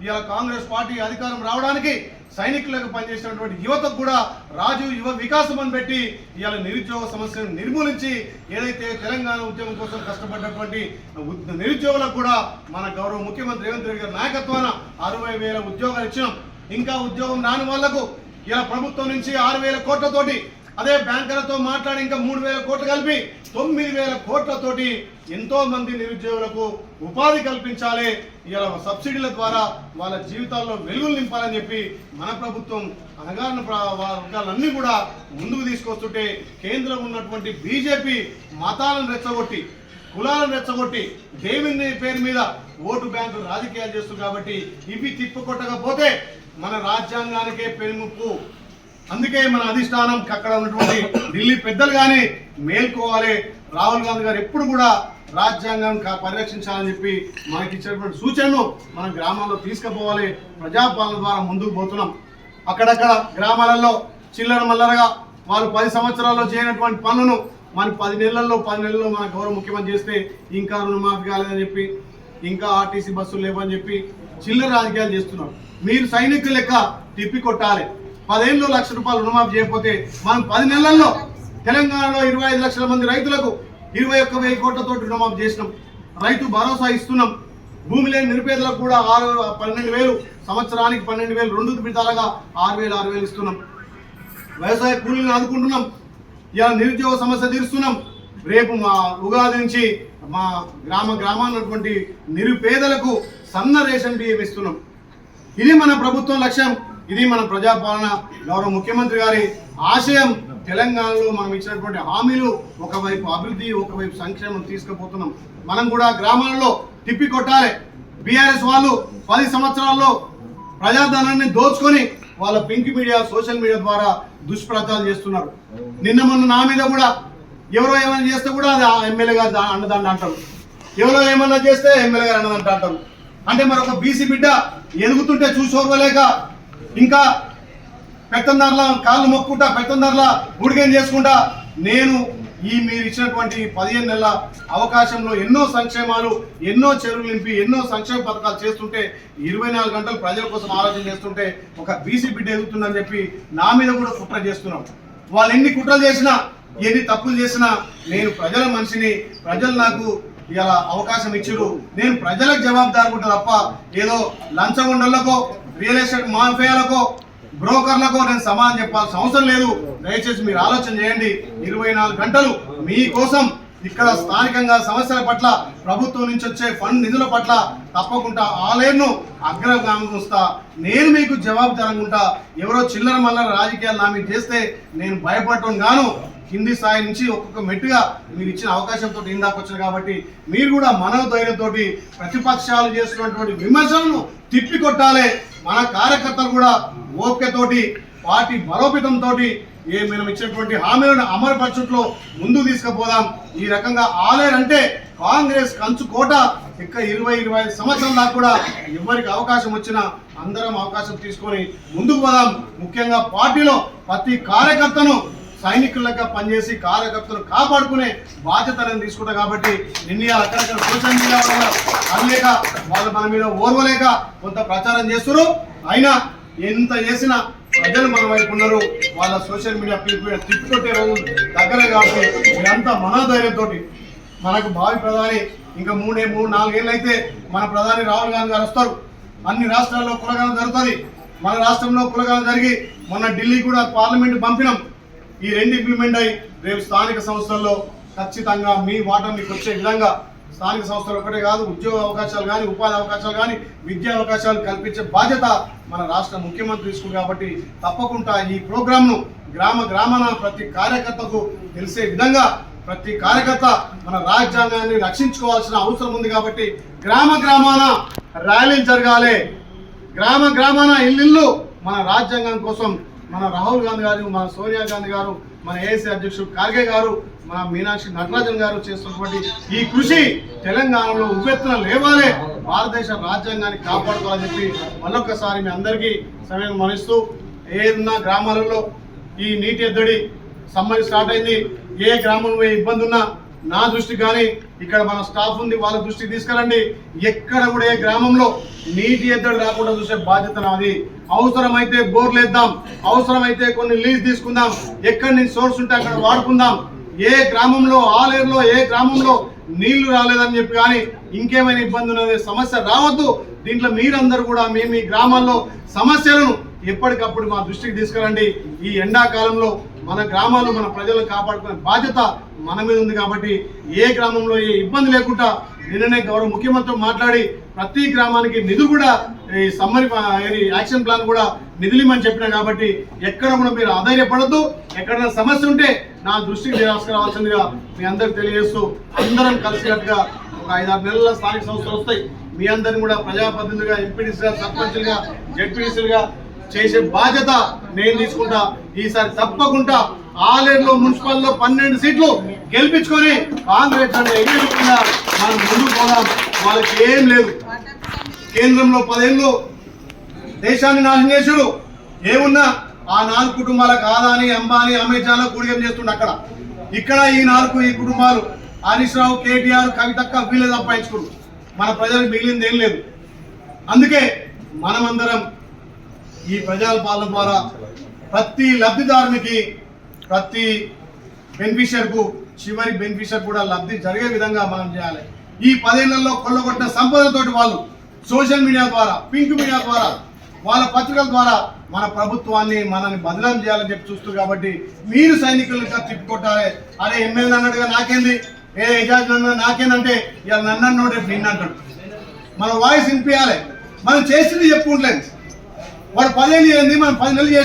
ఇవాళ కాంగ్రెస్ పార్టీ అధికారం రావడానికి సైనికులకు పనిచేసినటువంటి యువతకు కూడా రాజు యువ వికాసం అని పెట్టి ఇవాళ నిరుద్యోగ సమస్యను నిర్మూలించి ఏదైతే తెలంగాణ ఉద్యమం కోసం కష్టపడ్డటువంటి ఉద్- నిరుద్యోగులకు కూడా మన గౌరవ ముఖ్యమంత్రి రేవంత్ రెడ్డి గారి నాయకత్వాన అరవై వేల ఉద్యోగాలు ఇచ్చినాం. ఇంకా ఉద్యోగం రాని వాళ్ళకు ఇలా ప్రభుత్వం నుంచి ఆరు వేల కోట్లతోటి అదే బ్యాంకులతో మాట్లాడి ఇంకా మూడు వేల కోట్లు కలిపి తొమ్మిది వేల కోట్లతోటి ఎంతో మంది నిరుద్యోగులకు ఉపాధి కల్పించాలి. ఇలా సబ్సిడీల ద్వారా వాళ్ళ జీవితాల్లో వెలుగులు నింపాలని చెప్పి మన ప్రభుత్వం అనగారిన వర్గాలన్నీ కూడా ముందుకు తీసుకొస్తుంటే కేంద్రం ఉన్నటువంటి బీజేపీ మతాలను రెచ్చగొట్టి కులాలను రెచ్చగొట్టి దేవుని పేరు మీద ఓటు బ్యాంకు రాజకీయాలు చేస్తుంది కాబట్టి ఇవి తిప్పుకొట్టకపోతే మన రాజ్యాంగానికే పెనుముప్పు. అందుకే మన అధిష్టానం అక్కడ ఉన్నటువంటి ఢిల్లీ పెద్దలు కానీ మేల్కోవాలి. రాహుల్ గాంధీ గారు ఎప్పుడు కూడా రాజ్యాంగం కా- పరిరక్షించాలని చెప్పి మనకి ఇచ్చినటువంటి సూచనను మనం గ్రామాల్లో తీసుకుపోవాలి. ప్రజాపాలన ద్వారా ముందుకు పోతున్నాం. అక్కడక్కడ గ్రామాలలో చిల్లర మల్లరగా వాళ్ళు పది సంవత్సరాల్లో చేయనటువంటి పనులను మన పది నెలల్లో పది నెలల్లో మన గౌరవ ముఖ్యమంత్రి చేస్తే ఇంకా రుణమాఫీ కాలేదని చెప్పి ఇంకా ఆర్టీసీ బస్సులు లేవని చెప్పి చిల్లర రాజకీయాలు చేస్తున్నారు. మీరు సైనికుల లెక్క తిప్పి కొట్టాలి. పదేళ్ళు లక్ష రూపాయలు రుణమాఫీ చేయకపోతే మనం పది నెలల్లో తెలంగాణలో ఇరవై ఐదు లక్షల మంది రైతులకు ఇరవై ఒక్క వెయ్యి కోట్లతో రుణమాఫీ చేసినాం. రైతు భరోసా ఇస్తున్నాం. భూమి లేని నిరుపేదలకు కూడా ఆరు పన్నెండు వేలు సంవత్సరానికి పన్నెండు వేలు రెండు విడతలుగా ఆరు వేలు ఆరు వేలు ఇస్తున్నాం. వ్యవసాయ కూలీలను ఆదుకుంటున్నాం. ఇలా నిరుద్యోగ సమస్య తీరుస్తున్నాం. రేపు మా ఉగాది నుంచి మా గ్రామ గ్రామాన్నటువంటి నిరుపేదలకు సన్న రేషన్ బియ్యం ఇస్తున్నాం. ఇది మన ప్రభుత్వం లక్ష్యం. ఇది మన ప్రజాపాలన. గౌరవ ముఖ్యమంత్రి గారి ఆశయం. తెలంగాణలో మనం ఇచ్చినటువంటి హామీలు ఒకవైపు అభివృద్ధి ఒకవైపు సంక్షేమం తీసుకుపోతున్నాం. మనం కూడా గ్రామాలలో తిప్పి కొట్టాలి. బీఆర్ఎస్ వాళ్ళు పది సంవత్సరాల్లో ప్రజాధనాన్ని దోచుకొని వాళ్ళ పింక్ మీడియా సోషల్ మీడియా ద్వారా దుష్ప్రచారం చేస్తున్నారు. నిన్న మొన్న నా మీద కూడా ఎవరో ఏమైనా చేస్తే కూడా అది ఆ ఎమ్మెల్యే గారు దా- అంటారు. ఎవరో ఏమన్నా చేస్తే ఎమ్మెల్యే గారు అన్నదంట అంటారు. అంటే మరి ఒక బీసీ బిడ్డ ఎదుగుతుంటే చూసి ఇంకా పెత్తందారుల కాళ్ళు మొక్కుంటా పెత్తందారుల గుడిగేం చేసుకుంటా నేను ఈ మీరు ఇచ్చినటువంటి పదిహేను నెలల అవకాశంలో ఎన్నో సంక్షేమాలు ఎన్నో చెరువులు నింపి ఎన్నో సంక్షేమ పథకాలు చేస్తుంటే ఇరవై నాలుగు గంటలు ప్రజల కోసం ఆలోచన చేస్తుంటే ఒక బీసీ బిడ్డ ఎదుగుతుందని చెప్పి నా మీద కూడా కుట్ర చేస్తున్నాం. వాళ్ళు ఎన్ని కుట్రలు చేసినా ఎన్ని తప్పులు చేసినా నేను ప్రజల మనిషిని ప్రజలు నాకు ఇలా అవకాశం ఇచ్చారు. నేను ప్రజలకు జవాబుదారు ఉంటా తప్ప ఏదో లంచగొండలకో రియల్ ఎస్టేట్ మాఫియాలకో బ్రోకర్లకు నేను సమాధానం చెప్పాల్సిన అవసరం లేదు. దయచేసి మీరు ఆలోచన చేయండి. ఇరవై నాలుగు గంటలు మీకోసం ఇక్కడ స్థానికంగా సమస్యల పట్ల ప్రభుత్వం నుంచి వచ్చే ఫండ్ నిధుల పట్ల తప్పకుండా ఆలయను అగ్రగామిస్తా నేను మీకు జవాబుదారంగా ఉంటా. ఎవరో చిల్లర మల్లర రాజకీయాలు నా మీద చేస్తే నేను భయపడటం గాను కింది స్థాయి నుంచి ఒక్కొక్క మెట్టుగా మీరు ఇచ్చిన అవకాశంతో ఇందాక వచ్చారు కాబట్టి మీరు కూడా మనోధైర్యంతో ప్రతిపక్షాలు చేస్తున్నటువంటి విమర్శలను తిప్పికొట్టాలి. మన కార్యకర్తలు కూడా ఓపికతోటి పార్టీ బలోపేతంతో ఏ మనం ఇచ్చినటువంటి హామీలను అమలుపరచుట్లో ముందుకు తీసుకుపోదాం. ఈ రకంగా ఆలేరంటే కాంగ్రెస్ కంచు కోట ఇక ఇరవై ఇరవై ఐదు సంవత్సరం దాకా కూడా ఎవరికి అవకాశం వచ్చినా అందరం అవకాశం తీసుకొని ముందుకు పోదాం. ముఖ్యంగా పార్టీలో ప్రతి కార్యకర్తను సైనికులుగా పనిచేసి కార్యకర్తలు కాపాడుకునే బాధ్యతలను తీసుకుంటా కాబట్టి నిన్న అక్కడక్కడ సోషల్ మీడియా వల్ల అనలేక వాళ్ళు మన మీద ఓర్వలేక కొంత ప్రచారం చేస్తున్నారు. అయినా ఎంత చేసినా ప్రజలు మన వైపు ఉన్నారు. వాళ్ళ సోషల్ మీడియా పీపుల్ తిప్పుకొట్టే రోజు దగ్గర కాబట్టి మీరంతా మనోధైర్యంతో మనకు భావి ప్రధాని ఇంకా మూడే మూడు నాలుగేళ్ళు అయితే మన ప్రధాని రాహుల్ గాంధీ గారు వస్తారు. అన్ని రాష్ట్రాల్లో కులగానం జరుగుతుంది. మన రాష్ట్రంలో కులగానం జరిగి మొన్న ఢిల్లీ కూడా పార్లమెంట్ పంపినాం. ఈ రెండు ఇంప్లిమెంట్ అయ్యి రేపు స్థానిక సంస్థల్లో ఖచ్చితంగా మీ వాటా మీకు వచ్చే విధంగా స్థానిక సంస్థలు ఒకటే కాదు ఉద్యోగ అవకాశాలు కానీ ఉపాధి అవకాశాలు కానీ విద్యా అవకాశాలు కల్పించే బాధ్యత మన రాష్ట్ర ముఖ్యమంత్రి తీసుకుంది కాబట్టి తప్పకుండా ఈ ప్రోగ్రామ్ను గ్రామ గ్రామాన ప్రతి కార్యకర్తకు తెలిసే విధంగా ప్రతి కార్యకర్త మన రాజ్యాంగాన్ని రక్షించుకోవాల్సిన అవసరం ఉంది కాబట్టి గ్రామ గ్రామాన ర్యాలీలు జరగాలి. గ్రామ గ్రామాన ఇల్లు మన రాజ్యాంగం కోసం మన రాహుల్ గాంధీ గారు మన సోనియా గాంధీ గారు మన ఏఐసీ అధ్యక్షుడు ఖార్గే గారు మన మీనాక్షి నటరాజన్ గారు చేస్తున్నటువంటి ఈ కృషి తెలంగాణలో ఉపెత్తున లేవాలే. భారతదేశ రాజ్యాంగాన్ని కాపాడుకోవాలని చెప్పి మరొకసారి మీ అందరికీ సమయం మనిస్తూ ఏదన్నా గ్రామాలలో ఈ నీటి ఎద్దడి సమ్మర్ స్టార్ట్ అయింది ఏ గ్రామంలో ఏ ఇబ్బంది ఉన్నా నా దృష్టికి కానీ ఇక్కడ మన స్టాఫ్ ఉంది వాళ్ళ దృష్టికి తీసుకురండి ఎక్కడ కూడా ఏ గ్రామంలో నీటి ఎద్దడి రాకుండా చూసే బాధ్యత నాది. అవసరమైతే బోర్లు వేద్దాం అవసరమైతే కొన్ని లీజ్ తీసుకుందాం ఎక్కడి నుంచి సోర్స్ ఉంటే అక్కడ వాడుకుందాం. ఏ గ్రామంలో ఆలేరులో ఏ గ్రామంలో నీళ్ళు రాలేదని చెప్పి కానీ ఇంకేమైనా ఇబ్బంది ఉన్నది సమస్య రావద్దు. దీంట్లో మీరందరూ కూడా మేము ఈ గ్రామాల్లో సమస్యలను ఎప్పటికప్పుడు మా దృష్టికి తీసుకురండి ఈ ఎండాకాలంలో మన గ్రామాలు మన ప్రజలను కాపాడుకునే బాధ్యత మన మీద ఉంది కాబట్టి ఏ గ్రామంలో ఏ ఇబ్బంది లేకుండా నిన్ననే గౌరవ ముఖ్యమంత్రి మాట్లాడి ప్రతి గ్రామానికి నిధులు కూడా ఈ సమ్మరి యాక్షన్ ప్లాన్ కూడా నిధులిమని చెప్పినా కాబట్టి ఎక్కడ కూడా మీరు ఆధైర్యపడద్దు ఎక్కడైనా సమస్య ఉంటే నా దృష్టికి తీసుకురావాల్సిందిగా మీ అందరికి తెలియజేస్తూ అందరం కలిసినట్టుగా ఒక ఐదారు నెలల స్థానిక సంస్థలు వస్తాయి. మీ అందరిని కూడా ప్రజాప్రతినిధులుగా ఎంపీడీసీగా సర్పంచులుగా జడ్పీడీసీలుగా చేసే బాధ్యత నేను తీసుకుంటా. ఈసారి తప్పకుండా ఆలేరులో మున్సిపల్లో పన్నెండు సీట్లు గెలిపించుకొని కాంగ్రెస్ అంటే మనం ముందుకు పోదాం. వాళ్ళకి ఏం లేదు. కేంద్రంలో పదేళ్ళు దేశాన్ని నాశనం చేసుడు ఏమున్నా ఆ నాలుగు కుటుంబాలకు ఆదాని అంబానీ అమెజాన్ కూడిగం చేస్తుండే అక్కడ. ఇక్కడ ఈ నాలుగు ఈ కుటుంబాలు హరీష్ రావు కేటీఆర్ కవితక్క వీళ్ళే సంపాదించుకున్నారు మన ప్రజలకు మిగిలింది ఏం లేదు. అందుకే మనమందరం ఈ ప్రజల పాలన ద్వారా ప్రతి లబ్ధిదారునికి ప్రతి బెనిఫిషియర్కు చివరి బెనిఫిషియర్ కూడా లబ్ధి జరిగే విధంగా మనం చేయాలి. ఈ పదేళ్ళలో కొల్లగొట్టిన సంపదతోటి వాళ్ళు సోషల్ మీడియా ద్వారా పింక్ మీడియా ద్వారా వాళ్ళ పత్రికల ద్వారా మన ప్రభుత్వాన్ని మనల్ని బదనాం చేయాలని చెప్పి చూస్తారు కాబట్టి మీరు సైనికులుగా తిప్పుకొట్టాలి. అరే ఎమ్మెల్యే అన్నట్టుగా నాకేంది? ఏ ఎజాజ్ అన్న నాకేందంటే ఇలా నన్ను అన్నోడు రేపు నిన్ను అంటాడు. మన వాయిస్ వినిపించాలి మనం చేసింది చెప్పుకుంటలేదు. వాడు పదేళ్ళు చేయండి మనం పది నెలలు చేసి